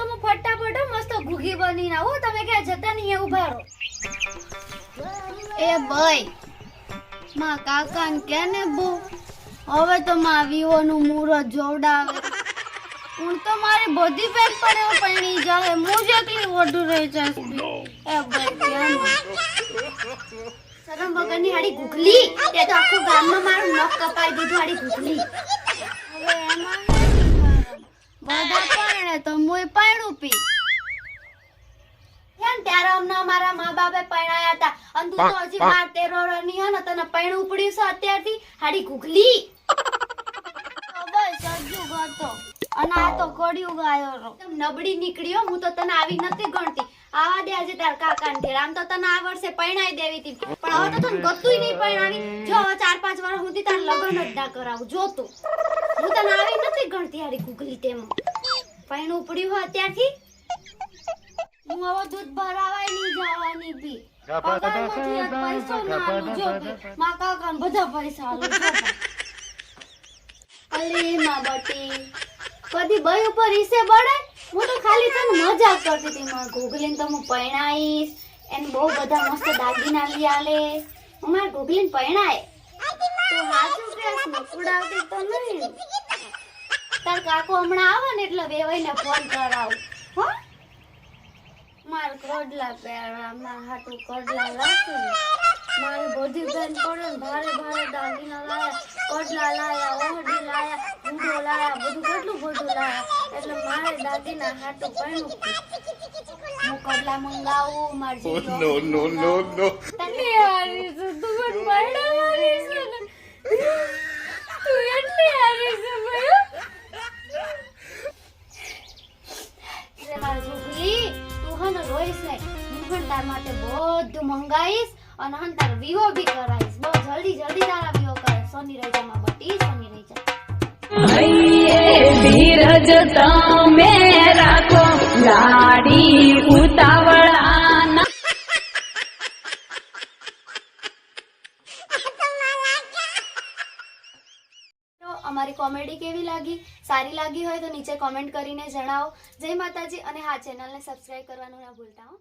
તો હું ફટાફટ મસ્ત ઘૂઘી બનીને આવું. તમે ક્યાં જતા નહીં ઊભા રહો. એ ભાઈ માં કાકા ને કે ને બહુ? હવે તો માં વિવો નું મુહૂર્ત જોવડાવે. હું તો મારે બધી પેક પડે પૈણી જાય હું જ એકલી ઓઢું રહી જાય એ ભાઈ શરમ વગરની હાડી ગુગલી તે તો આખું ગામમાં મારું નખ કપાઈ દીધું હાડી ગુગલી હવે એમાં બધા પરણે તો મુય પાણું પી. કેમ ત્યારે અમને અમારા મા બાપે પરણાયા હતા. અને તું તો હજી બાર તેર વર્ષની હે ને તને પરણવું ઉપડ્યું છે અત્યારથી. હાડી ઘૂઘલી. બસ હજુ ગતો અને આ તો કડિયું ગાયો નબળી નીકળ્યો હું તો તને આવી નથી ગણતી. આવા દે આજે તાર કાકા ને આમ તો તને આ વર્ષે પરણાઈ દેવી હતી. પણ હવે તો તને ગતુંય નહીં પરણાવી જો હવે ચાર પાંચ વર્ષ સુધી તાર લગ્ન જ ના કરાવું. જો તું. હું તને આવી નથી ગણતી હારી ગુગલી તેમાં. પરણવું ઉપડ્યું હોય ત્યાંથી? હું હવે દૂધ ભરાવાય નહીં જવાની બી. પગારમાંથી એક પૈસો ના આલું જો બી. મારા કાકાને બધા પૈસા આલું અલી માં બટી કદી બઈ ઉપર ઈસે બળે. હું તો ખાલી તને મજા કરતી હતી. માં ગોગલીને તો હું પરણાઈશ. એને બહુ બધા મસ્ત દાગીના લઈ આલે. હું મારા ગોગલીને પરણાય. તો મકુડાવતી તો નહીં. કાકો હમણાં આવે ને એટલે વેવાઈને ફોન કરાવું. હો? માર કોડલા પહેરવા માર હાટુ કોડલા રાખું મારે બધી બેન પડે ભારે ભારે દાગીના લાયા કોડલા લાયા ઓહડી લાયા ઊંડો લાયા બધું કેટલું બધું લાયા. એટલે મારે દાગીના હાટુ પહેરવું હું કોડલા મંગાવું માર નો નો નો નો. તને છે તું મને પરણાવવાની છે તાર માટે બધું મંગાઈશ અને હન તાર વિવો બી કરાઈશ બહુ જલ્દી જલ્દી તારા વિવો કરે સોની રહી માં બટી સોની રહી જા ધીરજ તમે રાખો. લાડી ઉતાવળાના. અમારી કોમેડી કેવી લાગી? સારી લાગી હોય તો નીચે કોમેન્ટ કરીને જણાવો. જય માતાજી અને હા ચેનલને સબસ્ક્રાઈબ કરવાનું ના ભૂલતા હો.